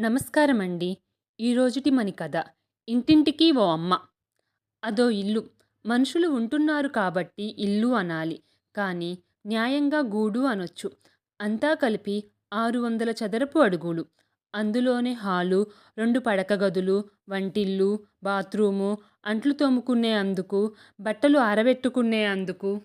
నమస్కారం అండి ఈరోజుటి మని కథ. ఇంటింటికి ఓ అమ్మ. అదో ఇల్లు. మనుషులు ఉంటున్నారు కాబట్టి ఇల్లు అనాలి. కానీ న్యాయంగా గూడు అనొచ్చు. అంతా కలిపి ఆరు వందల చదరపు అడుగులు. అందులోనే హాలు రెండు పడక గదులు వంటిల్లు బాత్రూము అంట్లు తోముకునే అందుకు బట్టలు ఆరబెట్టుకునే అందుకు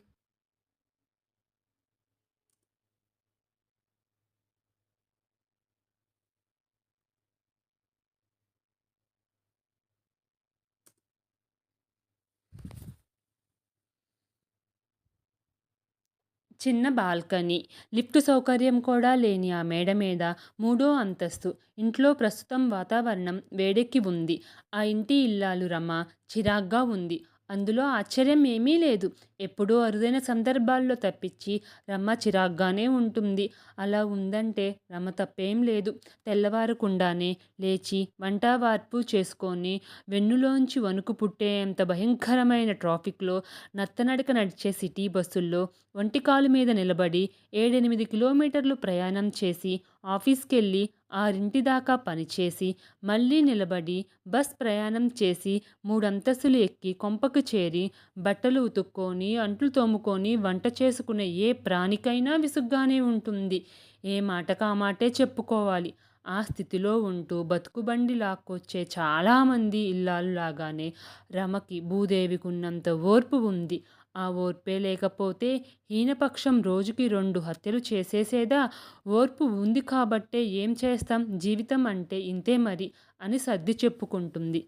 చిన్న బాల్కనీ. లిఫ్ట్ సౌకర్యం కూడా లేని ఆ మేడ మీద మూడో అంతస్తు. ఇంట్లో ప్రస్తుతం వాతావరణం వేడెక్కి ఉంది. ఆ ఇంటి ఇల్లాలు రమ చిరాగ్గా ఉంది. అందులో ఆశ్చర్యం ఏమీ లేదు. ఎప్పుడూ అరుదైన సందర్భాల్లో తప్పించి రమ్మ చిరాగ్గానే ఉంటుంది. అలా ఉందంటే రమ తప్పేం లేదు. తెల్లవారకుండానే లేచి వంట వార్పు చేసుకొని వెన్నులోంచి వణుకు పుట్టేంత భయంకరమైన ట్రాఫిక్లో నత్తనడక నడిచే సిటీ బస్సుల్లో ఒంటికాలు మీద నిలబడి ఏడెనిమిది కిలోమీటర్లు ప్రయాణం చేసి ఆఫీస్కెళ్ళి ఆరింటి దాకా పనిచేసి మళ్ళీ నిలబడి బస్ ప్రయాణం చేసి మూడంతస్తులు ఎక్కి కొంపకు చేరి బట్టలు ఉతుక్కొని అంట్లు తోముకొని వంట చేసుకునే ఏ ప్రాణికైనా విసుగ్గానే ఉంటుంది. ఏ మాటకా మాటే చెప్పుకోవాలి. ఆ స్థితిలో ఉంటూ బతుకుబండి లాక్కొచ్చే చాలామంది ఇల్లాలు లాగానే రమకి భూదేవికున్నంత ఓర్పు ఉంది. ఆ ఓర్పే లేకపోతే హీనపక్షం రోజుకి రెండు హత్యలు చేసేసేదా? ఓర్పు ఉంది కాబట్టే ఏం చేస్తాం? జీవితం అంటే ఇంతే మరి అని సర్ది చెప్పుకుంటుంది.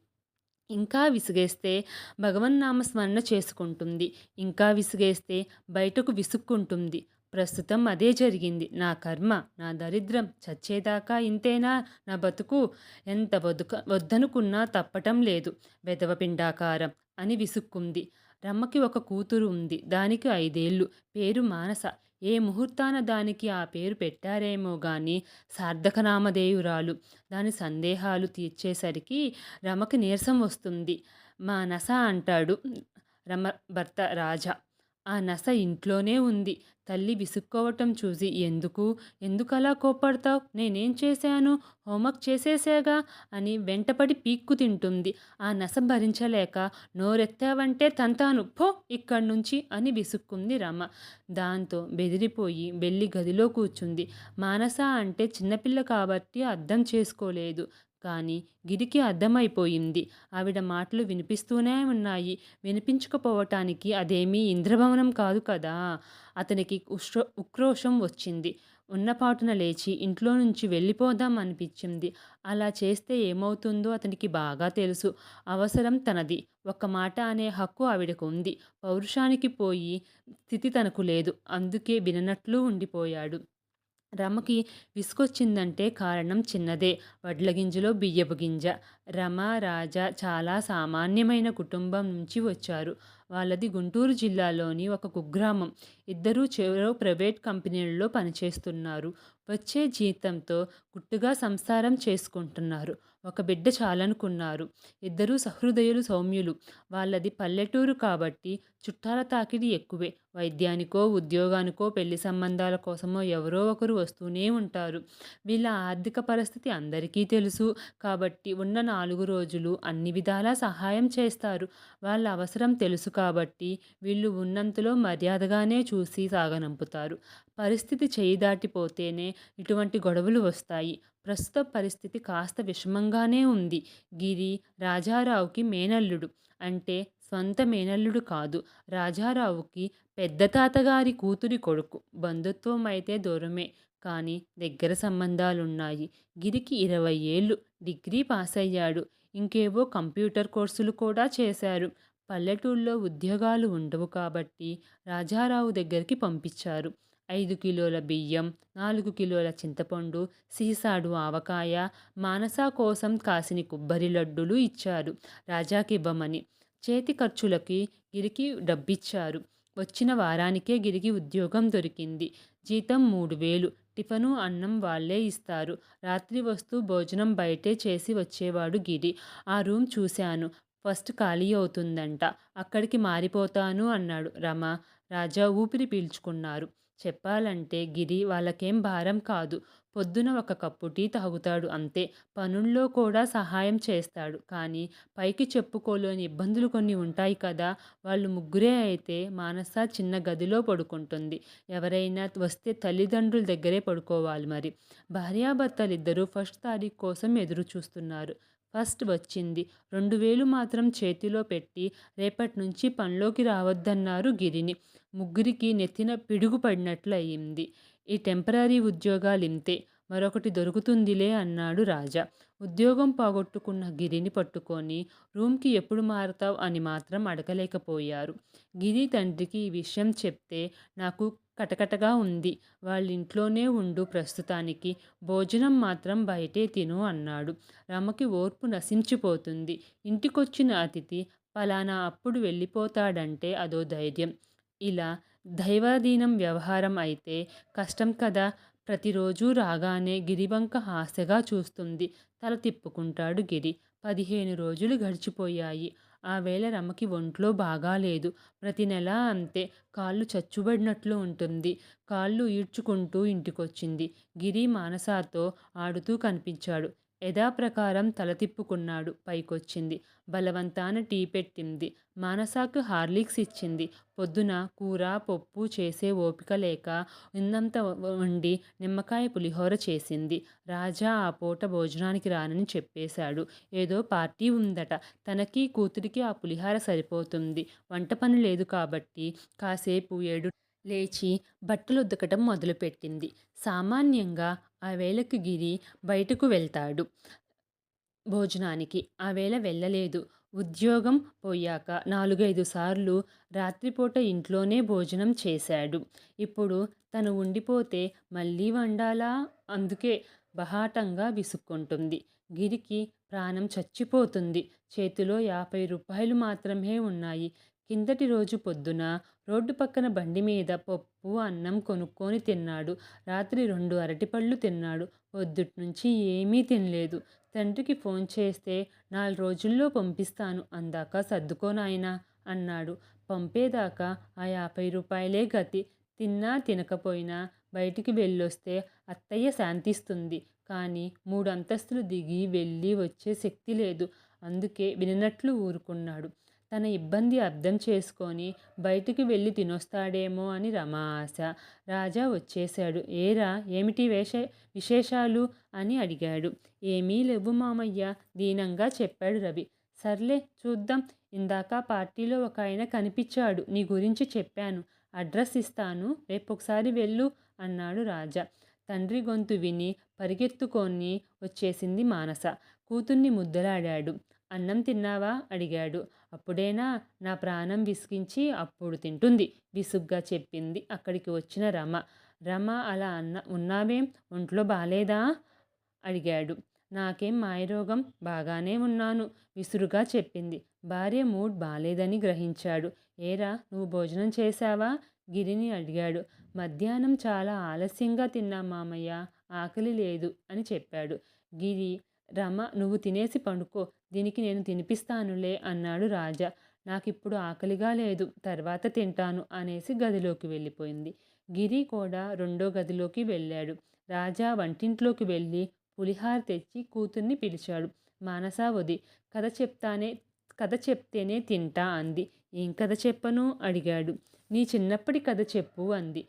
ఇంకా విసిగేస్తే భగవన్నామస్మరణ చేసుకుంటుంది. ఇంకా విసిగేస్తే బయటకు విసుక్కుంటుంది. ప్రస్తుతం అదే జరిగింది. నా కర్మ నా దరిద్రం చచ్చేదాకా ఇంతేనా? నా బతుకు ఎంత వదుక వద్దనుకున్నా తప్పటం లేదు. వెదవ పిండాకారం అని విసుక్కుంది. రమ్మకి ఒక కూతురు ఉంది. దానికి ఐదేళ్ళు. పేరు మానస. ఏ ముహూర్తాన దానికి ఆ పేరు పెట్టారేమో గాని సార్థకనామధేయురాలు. దాని సందేహాలు తీర్చేసరికి రమకి నీరసం వస్తుంది. మా నస అంటాడు రమ భర్త రాజా. ఆ నస ఇంట్లోనే ఉంది. తల్లి విసుక్కోవటం చూసి ఎందుకు? ఎందుకలా కోపడతావు నేనేం చేశాను? హోంవర్క్ చేసేసాగా? అని వెంటపడి పీక్కు తింటుంది. ఆ నస భరించలేక నోరెత్తావంటే తంతాను. పో ఇక్కడి నుంచి అని విసుక్కుంది రమ. దాంతో బెదిరిపోయి వెళ్ళి గదిలో కూర్చుంది. మానస అంటే చిన్నపిల్ల కాబట్టి అర్థం చేసుకోలేదు. కానీ గిరికి అర్థమైపోయింది. ఆవిడ మాటలు వినిపిస్తూనే ఉన్నాయి. వినిపించకపోవటానికి అదేమీ ఇంద్రభవనం కాదు కదా? అతనికి ఉష్రో ఉక్రోషం వచ్చింది. ఉన్నపాటున లేచి ఇంట్లో నుంచి వెళ్ళిపోదాం అనిపించింది. అలా చేస్తే ఏమవుతుందో అతనికి బాగా తెలుసు. అవసరం తనది. ఒక మాట అనే హక్కు ఆవిడకు ఉంది. పౌరుషానికి పోయి స్థితి తనకు లేదు. అందుకే విననట్లు ఉండిపోయాడు. రమకి విసుకొచ్చిందంటే కారణం చిన్నదే. వడ్ల గింజలో బియ్యపు గింజ. రమ రాజా చాలా సామాన్యమైన కుటుంబం నుంచి వచ్చారు. వాళ్ళది గుంటూరు జిల్లాలోని ఒక కుగ్రామం. ఇద్దరూ చెరో ప్రైవేట్ కంపెనీలలో పనిచేస్తున్నారు. వచ్చే జీతంతో గుట్టుగా సంసారం చేసుకుంటున్నారు. ఒక బిడ్డ చాలనుకున్నారు. ఇద్దరూ సహృదయులు సౌమ్యులు. వాళ్ళది పల్లెటూరు కాబట్టి చుట్టాల తాకిడి ఎక్కువే. వైద్యానికో ఉద్యోగానికో పెళ్ళి సంబంధాల కోసమో ఎవరో ఒకరు వస్తూనే ఉంటారు. వీళ్ళ ఆర్థిక పరిస్థితి అందరికీ తెలుసు. కాబట్టి ఉన్న నాలుగు రోజులు అన్ని విధాలా సహాయం చేస్తారు. వాళ్ళ అవసరం తెలుసు కాబట్టి వీళ్ళు ఉన్నంతలో మర్యాదగానే చూసి సాగనంపుతారు. పరిస్థితి చేయి దాటిపోతేనే ఇటువంటి గొడవలు వస్తాయి. ప్రస్తుత పరిస్థితి కాస్త విషమంగానే ఉంది. గిరి రాజారావుకి మేనల్లుడు. అంటే సొంత మేనల్లుడు కాదు. రాజారావుకి పెద్ద తాతగారి కూతురి కొడుకు. బంధుత్వం అయితే దూరమే. కానీ దగ్గర సంబంధాలున్నాయి. గిరికి ఇరవై ఏళ్ళు. డిగ్రీ పాస్ అయ్యాడు ఇంకేవో కంప్యూటర్ కోర్సులు కూడా చేశారు. పల్లెటూళ్ళలో ఉద్యోగాలు ఉండవు కాబట్టి రాజారావు దగ్గరికి పంపించారు. ఐదు కిలోల బియ్యం నాలుగు కిలోల చింతపండు సీసాడు ఆవకాయ మానస కోసం కాసిని కొబ్బరి లడ్డులు ఇచ్చారు. రాజాకివ్వమని. చేతి ఖర్చులకి గిరికి డబ్బిచ్చారు. వచ్చిన వారానికే గిరికి ఉద్యోగం దొరికింది. జీతం మూడు వేలు. టిఫను అన్నం వాళ్ళే ఇస్తారు. రాత్రి వస్తూ భోజనం బయటే చేసి వచ్చేవాడు గిరి. ఆ రూమ్ చూశాను. ఫస్ట్ ఖాళీ అవుతుందంట. అక్కడికి మారిపోతాను అన్నాడు రమ. రాజా ఊపిరి పీల్చుకున్నారు. చెప్పాలంటే గిరి వాళ్ళకేం భారం కాదు. పొద్దున ఒక కప్పు టీ తాగుతాడు అంతే. పనుల్లో కూడా సహాయం చేస్తాడు. కానీ పైకి చెప్పుకోలేని ఇబ్బందులు కొన్ని ఉంటాయి కదా! వాళ్ళు ముగ్గురే అయితే మానస చిన్న గదిలో పడుకుంటుంది. ఎవరైనా వస్తే తల్లిదండ్రుల దగ్గరే పడుకోవాలి మరి. భార్యాభర్తలిద్దరూ ఫస్ట్ తారీఖు కోసం ఎదురు చూస్తున్నారు. ఫస్ట్ వచ్చింది. రెండు వేలు మాత్రం చేతిలో పెట్టి రేపట్నుంచి పనిలోకి రావద్దన్నారు గిరిని. ముగ్గురికి నెత్తిన పిడుగు పడినట్లు అయింది. ఈ టెంపరరీ ఉద్యోగాలింతే. మరొకటి దొరుకుతుందిలే అన్నాడు రాజా. ఉద్యోగం పోగొట్టుకున్న గిరిని పట్టుకొని రూమ్కి ఎప్పుడు మారతావు అని మాత్రం అడగలేకపోయారు. గిరి తండ్రికి ఈ విషయం చెప్తే నాకు కటకటగా ఉంది. వాళ్ళింట్లోనే ఉండు ప్రస్తుతానికి. భోజనం మాత్రం బయటే తిను అన్నాడు. రమకి ఓర్పు నశించిపోతుంది. ఇంటికొచ్చిన అతిథి ఫలానా అప్పుడు వెళ్ళిపోతాడంటే అదో ధైర్యం. ఇలా దైవాధీనం వ్యవహారం అయితే కష్టం కదా! ప్రతిరోజు రాగానే గిరిబంక ఆశగా చూస్తుంది. తల తిప్పుకుంటాడు గిరి. పదిహేను రోజులు గడిచిపోయాయి. ఆ వేళ రమకి ఒంట్లో బాగాలేదు. ప్రతి నెలా అంతే. కాళ్ళు చచ్చుబడినట్లు ఉంటుంది. కాళ్ళు ఈడ్చుకుంటూ ఇంటికొచ్చింది. గిరి మానసాతో ఆడుతూ కనిపించాడు. యథాప్రకారం తల తిప్పుకున్నాడు. పైకొచ్చింది. బలవంతాన టీ పెట్టింది. మానసాకు హార్లిక్స్ ఇచ్చింది. పొద్దున కూర, పప్పు చేసే ఓపిక లేక ఉన్నంత వండి నిమ్మకాయ పులిహోర చేసింది. రాజా ఆ పూట భోజనానికి రానని చెప్పేశాడు. ఏదో పార్టీ ఉందట. తనకి కూతురికి ఆ పులిహోర సరిపోతుంది. వంట పని లేదు కాబట్టి కాసేపు ఏడు లేచి బట్టలు ఉదకటం మొదలుపెట్టింది. సామాన్యంగా ఆ వేళకి గిరి బయటకు వెళ్తాడు భోజనానికి. ఆ వేళ వెళ్ళలేదు. ఉద్యోగం పోయాక నాలుగైదు సార్లు రాత్రిపూట ఇంట్లోనే భోజనం చేశాడు. ఇప్పుడు తను ఉండిపోతే మళ్ళీ వండాలా? అందుకే బహాటంగా విసుక్కుంటుంది. గిరికి ప్రాణం చచ్చిపోతుంది. చేతిలో యాభై రూపాయలు మాత్రమే ఉన్నాయి. కిందటి రోజు పొద్దున రోడ్డు పక్కన బండి మీద పప్పు, అన్నం కొనుక్కొని తిన్నాడు. రాత్రి రెండు అరటిపళ్ళు తిన్నాడు. పొద్దుట్నుంచీ ఏమీ తినలేదు తండ్రికి ఫోన్ చేస్తే నాలుగు రోజుల్లో పంపిస్తాను అందాక సర్దుకోనాయనా అన్నాడు. పంపేదాకా ఆ యాభై రూపాయలే గతి. తిన్నా తినకపోయినా బయటికి వెళ్ళొస్తే అత్తయ్య శాంతిస్తుంది. కానీ మూడు అంతస్తులు దిగి వెళ్ళి వచ్చే శక్తి లేదు. అందుకే విననట్లు ఊరుకున్నాడు. తన ఇబ్బంది అర్థం చేసుకొని బయటికి వెళ్ళి తినొస్తాడేమో అని రమ ఆశ. రాజా వచ్చేశాడు. ఏరా ఏమిటి విశేషాలు? అని అడిగాడు. ఏమీ లేవు మామయ్య దీనంగా చెప్పాడు రవి. సర్లే చూద్దాం. ఇందాక పార్టీలో ఒకాయన కనిపించాడు. నీ గురించి చెప్పాను. అడ్రస్ ఇస్తాను. రేపొకసారి వెళ్ళు అన్నాడు రాజా. తండ్రి గొంతు విని పరిగెత్తుకొని వచ్చేసింది మానస. కూతుర్ని ముద్దలాడాడు అన్నం తిన్నావా? అడిగాడు. అప్పుడేనా నా ప్రాణం విసిగించి అప్పుడు తింటుంది విసుగ్గా చెప్పింది అక్కడికి వచ్చిన రమ. రమ అలా అన్న ఉన్నావేం? ఒంట్లో బాలేదా? అడిగాడు. నాకేం మాయరోగం? బాగానే ఉన్నాను విసురుగా చెప్పింది. భార్య మూడ్ బాలేదని గ్రహించాడు. ఏరా నువ్వు భోజనం చేశావా? గిరిని అడిగాడు. మధ్యాహ్నం చాలా ఆలస్యంగా తిన్నా మామయ్య ఆకలి లేదు అని చెప్పాడు. గిరి రమ నువ్వు తినేసి పండుకో దీనికి నేను తినిపిస్తానులే అన్నాడు రాజా. నాకిప్పుడు ఆకలిగా లేదు. తర్వాత తింటాను అనేసి గదిలోకి వెళ్ళిపోయింది. గిరి కూడా రెండో గదిలోకి వెళ్ళాడు. రాజా వంటింట్లోకి వెళ్ళి పులిహోర తెచ్చి కూతుర్ని పిలిచాడు. మానసా వది కథ చెప్తానే కథ చెప్తేనే తింటా అంది. ఏం కథ చెప్పను? అడిగాడు. నీ చిన్నప్పటి కథ చెప్పు అంది.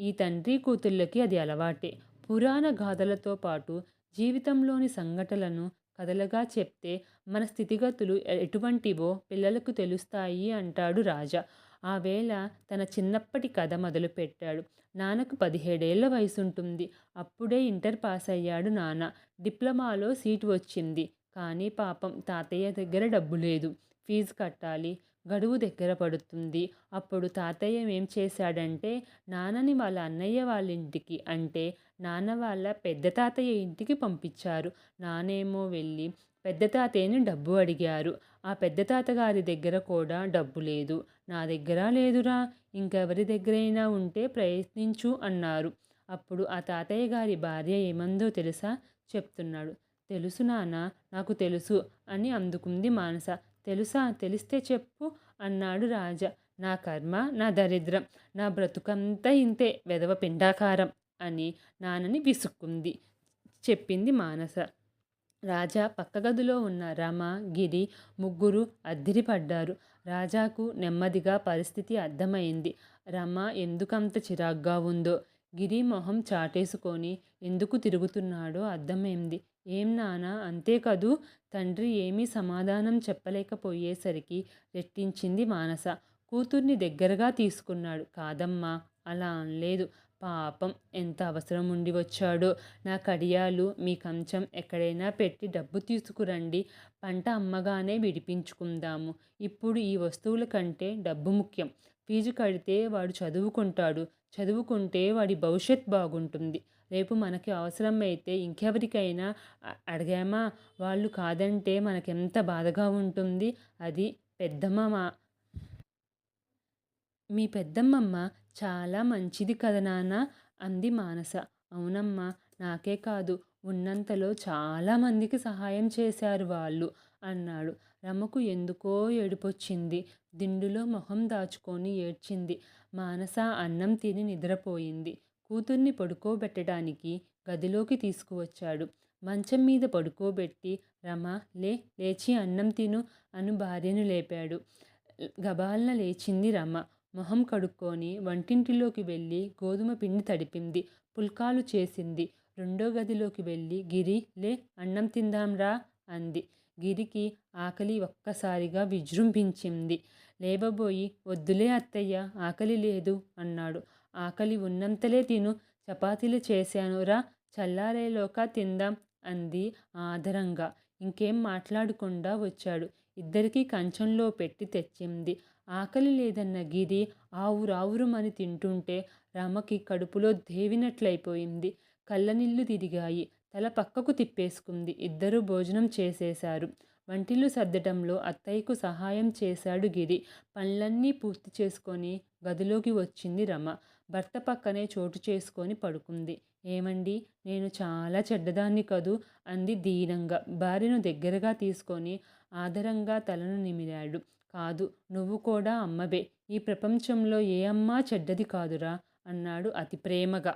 ఈ తండ్రి కూతుళ్ళకి అది అలవాటే. పురాణ గాథలతో పాటు జీవితంలోని సంఘటనలను కథలుగా చెప్తే మన స్థితిగతులు ఎటువంటివో పిల్లలకు తెలుస్తాయి అంటాడు రాజా. ఆ వేళ తన చిన్నప్పటి కథ మొదలుపెట్టాడు. నాన్నకు పదిహేడేళ్ళ వయసుంటుంది. అప్పుడే ఇంటర్ పాస్ అయ్యాడు నాన్న. డిప్లొమాలో సీటు వచ్చింది. కానీ పాపం తాతయ్య దగ్గర డబ్బు లేదు. ఫీజు కట్టాలి. గడువు దగ్గర పడుతుంది. అప్పుడు తాతయ్య ఏం చేశాడంటే నాన్నని వాళ్ళ అన్నయ్య వాళ్ళింటికి అంటే నాన్న వాళ్ళ పెద్ద తాతయ్య ఇంటికి పంపించారు. నానేమో వెళ్ళి పెద్ద తాతయ్యని డబ్బు అడిగారు. ఆ పెద్ద తాతగారి దగ్గర కూడా డబ్బు లేదు. నా దగ్గర లేదురా. ఇంకెవరి దగ్గరైనా ఉంటే ప్రయత్నించు అన్నారు. అప్పుడు ఆ తాతయ్య గారి భార్య ఏమందో తెలుసా? చెప్తున్నాడు. తెలుసు నాన్న నాకు తెలుసు అని అందుకుంది మానస. తెలుసా? తెలిస్తే చెప్పు అన్నాడు రాజా. నా కర్మ నా దరిద్రం నా బ్రతుకంతా ఇంతే వెదవ పిండాకారం అని నాన్నని విసుక్కుంది. చెప్పింది మానస. రాజా పక్క గదిలో ఉన్న రమ గిరి ముగ్గురు అద్దిరిపడ్డారు. రాజాకు నెమ్మదిగా పరిస్థితి అర్థమైంది. రమ ఎందుకంత చిరాగ్గా ఉందో గిరి మొహం చాటేసుకొని ఎందుకు తిరుగుతున్నాడో అర్థమైంది. ఏం నానా? అంతే కదూ. తండ్రి ఏమీ సమాధానం చెప్పలేకపోయేసరికి రెట్టించింది మానస. కూతుర్ని దగ్గరగా తీసుకున్నాడు. కాదమ్మా అలా అనలేదు. పాపం ఎంత అవసరం ఉండి వచ్చాడో. నా కడియాలు మీ కంచం ఎక్కడైనా పెట్టి డబ్బు తీసుకురండి. పంట అమ్మగానే విడిపించుకుందాము. ఇప్పుడు ఈ వస్తువుల కంటే డబ్బు ముఖ్యం. ఫీజు కడితే వాడు చదువుకుంటాడు. చదువుకుంటే వాడి భవిష్యత్ బాగుంటుంది. రేపు మనకి అవసరమైతే ఇంకెవరికైనా అడిగామా? వాళ్ళు కాదంటే మనకెంత బాధగా ఉంటుంది. అది పెద్దమ్మ మీ పెద్దమ్మమ్మ చాలా మంచిది కదా నాన్న? అంది మానస. అవునమ్మా నాకే కాదు. ఉన్నంతలో చాలామందికి సహాయం చేశారు వాళ్ళు. అన్నాడు. రమకు ఎందుకో ఏడుపొచ్చింది. దిండులో మొహం దాచుకొని ఏడ్చింది. మానస అన్నం తిని నిద్రపోయింది. కూతుర్ని పడుకోబెట్టడానికి గదిలోకి తీసుకువచ్చాడు. మంచం మీద పడుకోబెట్టి రమ లే లేచి అన్నం తిను అను భార్యను లేపాడు. గబాలన లేచింది రమ. మొహం కడుక్కొని వంటింటిలోకి వెళ్ళి గోధుమ పిండి తడిపింది. పుల్కాలు చేసింది. రెండో గదిలోకి వెళ్ళి గిరి లే అన్నం తిందాంరా అంది. గిరికి ఆకలి ఒక్కసారిగా విజృంభించింది. లేవబోయి వద్దులే అత్తయ్య ఆకలి లేదు అన్నాడు. ఆకలి ఉన్నంతలే తిను చపాతీలు చేశానురా చల్లారేలోక తిందాం అంది ఆదరంగా. ఇంకేం మాట్లాడకుండా వచ్చాడు. ఇద్దరికీ కంచంలో పెట్టి తెచ్చింది. ఆకలి లేదన్న గిరి ఆవురావురుమని తింటుంటే రమకి కడుపులో దేవినట్లయిపోయింది. కళ్ళనిళ్ళు తిరిగాయి. తల పక్కకు తిప్పేసుకుంది. ఇద్దరూ భోజనం చేసేశారు. వంటిల్లు సర్దటంలో అత్తయ్యకు సహాయం చేశాడు గిరి. పనులన్నీ పూర్తి చేసుకొని గదిలోకి వచ్చింది రమ. భర్త పక్కనే చోటు చేసుకొని పడుకుంది. ఏమండి? నేను చాలా చెడ్డదాన్ని కదూ? అంది దీనంగా. భార్యను దగ్గరగా తీసుకొని ఆదరంగా తలను నిమిరాడు. కాదు నువ్వు కూడా అమ్మవే. ఈ ప్రపంచంలో ఏ అమ్మా చెడ్డది కాదురా? అన్నాడు అతి ప్రేమగా.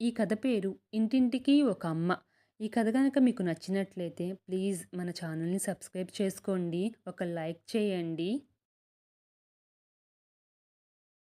ఈ కథ పేరు ఇంటింటికి ఒక అమ్మ. ఈ కథ కనుక మీకు నచ్చినట్లయితే ప్లీజ్ మన ఛానల్ని సబ్స్క్రైబ్ చేసుకోండి. ఒక లైక్ చేయండి.